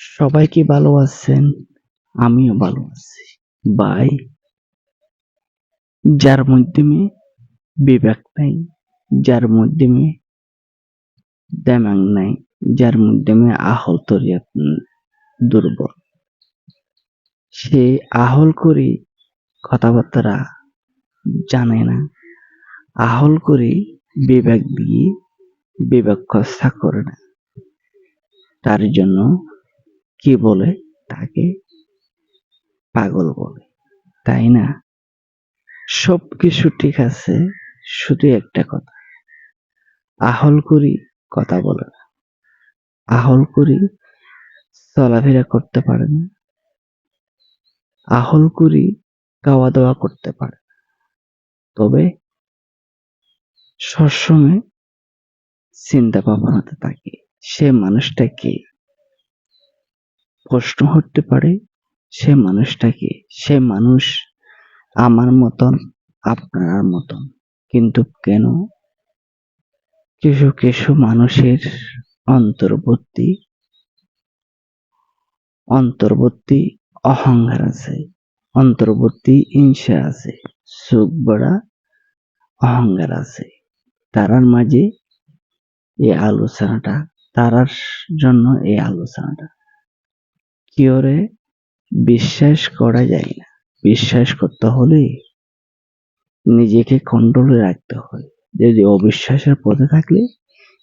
সবাই কি ভালো আছেন? আমিও ভালো আছি। ভাই, যার মাধ্যমে বিবেক নাই, যার মাধ্যমে দেমাগ নাই, যার মাধ্যমে আহল তরিয়াত দুর্বল। সে আহল করে কথাবার্তা জানে না। আহল করে বিবেক দিয়ে বিবেক খরচা করে না। তার জন্য কি বলে তাকে? পাগল বলে। তাই না? সব কিছু ঠিক আছে, শুধু একটা কথা। আহল করি কথা বলে না। আহল করি চলাফেরা করতে পারে না। আহল করি খাওয়া দাওয়া করতে পারে তবে সবসময় চিন্তা ভাবনাতে থাকে, সে মানুষটা কে? প্রশ্ন হতে পারে, সে মানুষটাকে, সে মানুষ আমার মতন, আপনার মতন। কিন্তু কেন? কিছু কিছু মানুষের অন্তর্বর্তী অন্তর্বর্তী অহংকার আছে, অন্তর্বর্তী হিংসা আছে, সুখ বড়া অহংকার আছে। তারার মাঝে এই আলোচনাটা, তারার জন্য এই আলোচনাটা। কিওরে বিশ্বাস করা যায় না। বিশ্বাস করতে হলে নিজেকে কন্ট্রোলে রাখতে হয়। যদি অবিশ্বাসের পথে থাকলে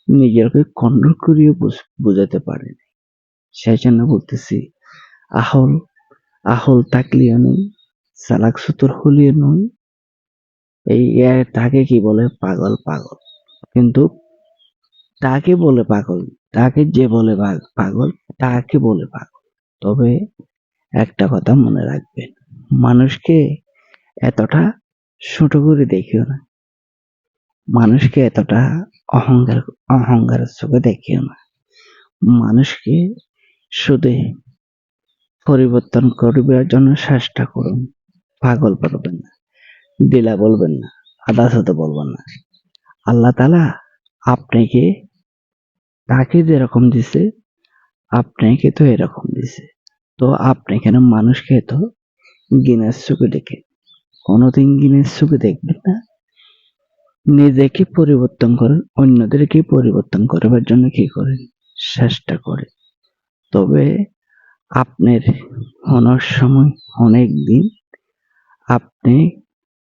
নিজেকে কন্ট্রোল করিয়ে বোঝাতে পারে সেই জন্য বলতেছি, আহল আহল থাকলেও নই চালাক সুতোর হলিও নই এই তাকে কি বলে? পাগল পাগল। কিন্তু তাকে বলে পাগল, তাকে যে বলে পাগল, তাকে বলে পাগল। তবে একটা কথা মনে রাখবেন, মানুষকে এতটা ছোট করে দেখিও না। মানুষকে এতটা অহংকার অহংকারের চোখে দেখিও না। মানুষকে শুধু পরিবর্তন করবার জন্য চেষ্টা করুন। পাগল বলবেন না দিলা বলবেন না আদা হতে বলবেন না। আল্লাহ তালা আপনাকে তাকে যেরকম দিছে আপনাকে তো এরকম দিছে। তো আপনি কেন মানুষকে এত গিনের চোখে দেখে। কোনোদিন গিনের চোখে দেখবেন না। নিজেকে পরিবর্তন করেন, অন্যদেরকে পরিবর্তন করবার জন্য কি করেন? চেষ্টা করে তবে আপনার অনেক সময় অনেক দিন আপনি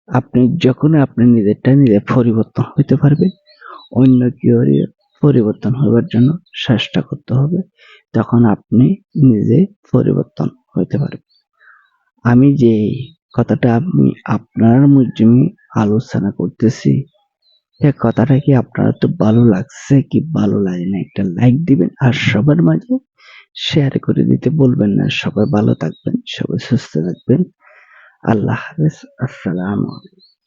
আপনি যখন আপনি নিজেরটা নিজে পরিবর্তন হইতে পারবে, অন্য কেউ পরিবর্তন হবার জন্য চেষ্টা করতে হবে। তখন আপনি নিজে পরিবর্তন হইতে পারবেন আমি যে কথাটা আমি আপনার মাধ্যমে আলোচনা করতেছি সে কথাটা কি আপনার তো ভালো লাগছে কি ভালো লাগে না? একটা লাইক দিবেন আর সবার মাঝে শেয়ার করে দিতে বলবেন না। সবাই ভালো থাকবেন, সবাই সুস্থ থাকবেন। আল্লাহ হাফেজ। আসসালামু আলাইকুম।